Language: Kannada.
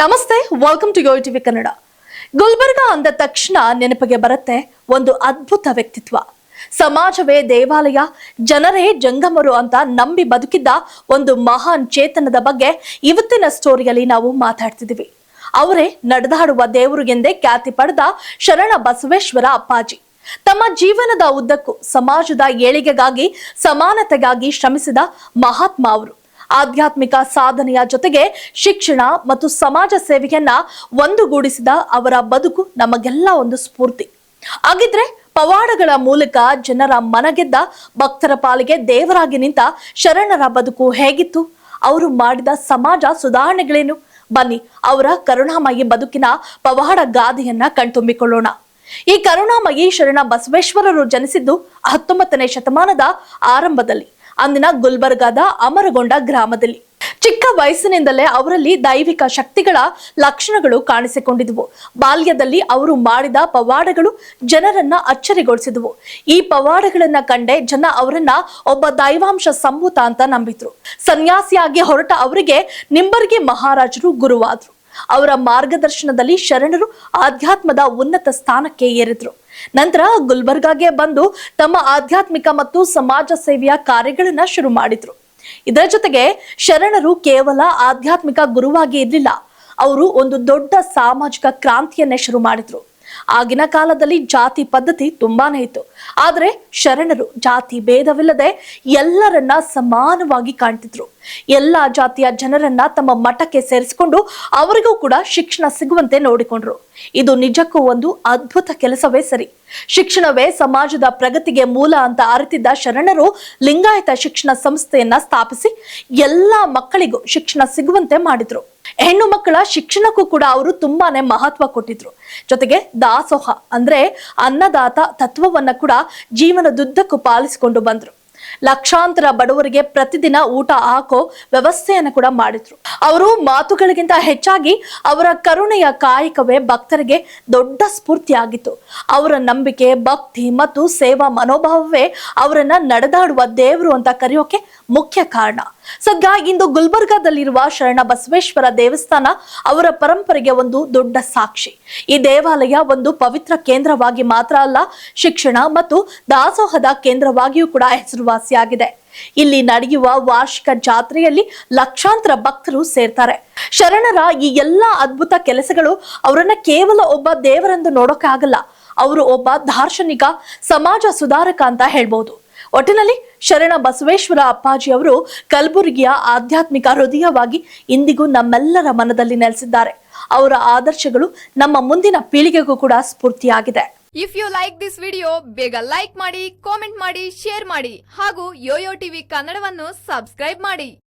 ನಮಸ್ತೆ welcome to yo TV Kannada Gulbarga ಅಂದ ತಕ್ಷಣ ನೆನಪಿಗೆ ಬರುತ್ತೆ ಒಂದು ಅದ್ಭುತ ವ್ಯಕ್ತಿತ್ವ. ಸಮಾಜವೇ ದೇವಾಲಯ, ಜನರೇ ಜಂಗಮರು ಅಂತ ನಂಬಿ ಬದುಕಿದ್ದ ಒಂದು ಮಹಾನ್ ಚೇತನದ ಬಗ್ಗೆ ಇವತ್ತಿನ ಸ್ಟೋರಿಯಲ್ಲಿ ನಾವು ಮಾತಾಡ್ತಿದ್ದೀವಿ. ಅವರೇ ನಡೆದಾಡುವ ದೇವರು ಎಂದೇ ಖ್ಯಾತಿ ಪಡೆದ ಶರಣ ಬಸವೇಶ್ವರ ಅಪ್ಪಾಜಿ. ತಮ್ಮ ಜೀವನದ ಉದ್ದಕ್ಕೂ ಸಮಾಜದ ಏಳಿಗೆಗಾಗಿ, ಸಮಾನತೆಗಾಗಿ ಶ್ರಮಿಸಿದ ಮಹಾತ್ಮ ಅವರು. ಆಧ್ಯಾತ್ಮಿಕ ಸಾಧನೆಯ ಜೊತೆಗೆ ಶಿಕ್ಷಣ ಮತ್ತು ಸಮಾಜ ಸೇವೆಯನ್ನ ಒಂದುಗೂಡಿಸಿದ ಅವರ ಬದುಕು ನಮಗೆಲ್ಲ ಒಂದು ಸ್ಫೂರ್ತಿ. ಹಾಗಿದ್ರೆ ಪವಾಡಗಳ ಮೂಲಕ ಜನರ ಮನಗೆದ್ದ ಭಕ್ತರ ಪಾಲಿಗೆ ದೇವರಾಗಿ ನಿಂತ ಶರಣರ ಬದುಕು ಹೇಗಿತ್ತು? ಅವರು ಮಾಡಿದ ಸಮಾಜ ಸುಧಾರಣೆಗಳೇನು? ಬನ್ನಿ ಅವರ ಕರುಣಾಮಯಿ ಬದುಕಿನ ಪವಾಡ ಗಾದೆಯನ್ನ ಕಣ್ತುಂಬಿಕೊಳ್ಳೋಣ. ಈ ಕರುಣಾಮಯಿ ಶರಣ ಬಸವೇಶ್ವರರು ಜನಿಸಿದ್ದು ಹತ್ತೊಂಬತ್ತನೇ ಶತಮಾನದ ಆರಂಭದಲ್ಲಿ. ಅಂದಿನ ಗುಲ್ಬರ್ಗಾದ ಅಮರಗೊಂಡ ಗ್ರಾಮದಲ್ಲಿ. ಚಿಕ್ಕ ವಯಸ್ಸಿನಿಂದಲೇ ಅವರಲ್ಲಿ ದೈವಿಕ ಶಕ್ತಿಗಳ ಲಕ್ಷಣಗಳು ಕಾಣಿಸಿಕೊಂಡಿದ್ವು. ಬಾಲ್ಯದಲ್ಲಿ ಅವರು ಮಾಡಿದ ಪವಾಡಗಳು ಜನರನ್ನ ಅಚ್ಚರಿಗೊಳಿಸಿದವು. ಈ ಪವಾಡಗಳನ್ನ ಕಂಡೆ ಜನ ಅವರನ್ನ ಒಬ್ಬ ದೈವಾಂಶ ಸಂಭೂತ ಅಂತ ನಂಬಿದ್ರು. ಸನ್ಯಾಸಿಯಾಗಿ ಹೊರಟ ಅವರಿಗೆ ನಿಂಬರ್ಗಿ ಮಹಾರಾಜರು ಗುರುವಾದ್ರು. ಅವರ ಮಾರ್ಗದರ್ಶನದಲ್ಲಿ ಶರಣರು ಆಧ್ಯಾತ್ಮದ ಉನ್ನತ ಸ್ಥಾನಕ್ಕೆ ಏರಿದ್ರು. ನಂತರ ಗುಲ್ಬರ್ಗಾಗೆ ಬಂದು ತಮ್ಮ ಆಧ್ಯಾತ್ಮಿಕ ಮತ್ತು ಸಮಾಜ ಸೇವೆಯ ಕಾರ್ಯಗಳನ್ನ ಶುರು ಮಾಡಿದ್ರು. ಇದರ ಜೊತೆಗೆ ಶರಣರು ಕೇವಲ ಆಧ್ಯಾತ್ಮಿಕ ಗುರುವಾಗಿ ಇರಲಿಲ್ಲ, ಅವರು ಒಂದು ದೊಡ್ಡ ಸಾಮಾಜಿಕ ಕ್ರಾಂತಿಯನ್ನೇ ಶುರು ಮಾಡಿದ್ರು. ಆಗಿನ ಕಾಲದಲ್ಲಿ ಜಾತಿ ಪದ್ಧತಿ ತುಂಬಾನೇ ಇತ್ತು. ಆದರೆ ಶರಣರು ಜಾತಿ ಭೇದವಿಲ್ಲದೆ ಎಲ್ಲರನ್ನ ಸಮಾನವಾಗಿ ಕಾಣ್ತಿದ್ರು. ಎಲ್ಲಾ ಜಾತಿಯ ಜನರನ್ನ ತಮ್ಮ ಮಠಕ್ಕೆ ಸೇರಿಸಿಕೊಂಡು ಅವರಿಗೂ ಕೂಡ ಶಿಕ್ಷಣ ಸಿಗುವಂತೆ ನೋಡಿಕೊಂಡ್ರು. ಇದು ನಿಜಕ್ಕೂ ಒಂದು ಅದ್ಭುತ ಕೆಲಸವೇ ಸರಿ. ಶಿಕ್ಷಣವೇ ಸಮಾಜದ ಪ್ರಗತಿಗೆ ಮೂಲ ಅಂತ ಅರಿತಿದ್ದ ಶರಣರು ಲಿಂಗಾಯತ ಶಿಕ್ಷಣ ಸಂಸ್ಥೆಯನ್ನ ಸ್ಥಾಪಿಸಿ ಎಲ್ಲಾ ಮಕ್ಕಳಿಗೂ ಶಿಕ್ಷಣ ಸಿಗುವಂತೆ ಮಾಡಿದ್ರು. ಹೆಣ್ಣು ಮಕ್ಕಳ ಶಿಕ್ಷಣಕ್ಕೂ ಕೂಡ ಅವರು ತುಂಬಾನೇ ಮಹತ್ವ ಕೊಟ್ಟಿದ್ರು. ಜೊತೆಗೆ ದಾಸೋಹ ಅಂದ್ರೆ ಅನ್ನದಾತ ತತ್ವವನ್ನ ಕೂಡ ಜೀವನದುದ್ದಕ್ಕೂ ಪಾಲಿಸಿಕೊಂಡು ಬಂದ್ರು. ಲಕ್ಷಾಂತರ ಬಡವರಿಗೆ ಪ್ರತಿದಿನ ಊಟ ಹಾಕೋ ವ್ಯವಸ್ಥೆಯನ್ನು ಕೂಡ ಮಾಡಿದ್ರು. ಅವರು ಮಾತುಗಳಿಗಿಂತ ಹೆಚ್ಚಾಗಿ ಅವರ ಕರುಣೆಯ ಕಾಯಕವೇ ಭಕ್ತರಿಗೆ ದೊಡ್ಡ ಸ್ಫೂರ್ತಿಯಾಗಿತ್ತು. ಅವರ ನಂಬಿಕೆ, ಭಕ್ತಿ ಮತ್ತು ಸೇವಾ ಮನೋಭಾವವೇ ಅವರನ್ನ ನಡೆದಾಡುವ ದೇವರು ಅಂತ ಕರೆಯೋಕೆ ಮುಖ್ಯ ಕಾರಣ. ಸದ್ಯ ಇಂದು ಗುಲ್ಬರ್ಗಾದಲ್ಲಿರುವ ಶರಣ ಬಸವೇಶ್ವರ ದೇವಸ್ಥಾನ ಅವರ ಪರಂಪರೆಗೆ ಒಂದು ದೊಡ್ಡ ಸಾಕ್ಷಿ. ಈ ದೇವಾಲಯ ಒಂದು ಪವಿತ್ರ ಕೇಂದ್ರವಾಗಿ ಮಾತ್ರ ಅಲ್ಲ, ಶಿಕ್ಷಣ ಮತ್ತು ದಾಸೋಹದ ಕೇಂದ್ರವಾಗಿಯೂ ಕೂಡ ಹೆಸರುವಾಸಿಯಾಗಿದೆ. ಇಲ್ಲಿ ನಡೆಯುವ ವಾರ್ಷಿಕ ಜಾತ್ರೆಯಲ್ಲಿ ಲಕ್ಷಾಂತರ ಭಕ್ತರು ಸೇರ್ತಾರೆ. ಶರಣರ ಈ ಎಲ್ಲಾ ಅದ್ಭುತ ಕೆಲಸಗಳು ಅವರನ್ನ ಕೇವಲ ಒಬ್ಬ ದೇವರೆಂದು ನೋಡೋಕ್ಕಾಗಲ್ಲ, ಅವರು ಒಬ್ಬ ದಾರ್ಶನಿಕ, ಸಮಾಜ ಸುಧಾರಕ ಅಂತ ಹೇಳ್ಬೋದು. ಒಟ್ಟಿನಲ್ಲಿ ಶರಣ ಬಸವೇಶ್ವರ ಅಪ್ಪಾಜಿ ಅವರು ಕಲಬುರಗಿಯ ಆಧ್ಯಾತ್ಮಿಕ ಹೃದಯವಾಗಿ ಇಂದಿಗೂ ನಮ್ಮೆಲ್ಲರ ಮನದಲ್ಲಿ ನೆಲೆಸಿದ್ದಾರೆ. ಅವರ ಆದರ್ಶಗಳು ನಮ್ಮ ಮುಂದಿನ ಪೀಳಿಗೆಗೂ ಕೂಡ ಸ್ಫೂರ್ತಿಯಾಗಿದೆ. If you like this video ಬೇಗ ಲೈಕ್ ಮಾಡಿ ಕಾಮೆಂಟ್ ಮಾಡಿ ಶೇರ್ ಮಾಡಿ ಹಾಗೂ ಯೋಯೋ ಟಿವಿ ಕನ್ನಡವನ್ನು ಸಬ್ಸ್ಕ್ರೈಬ್ ಮಾಡಿ.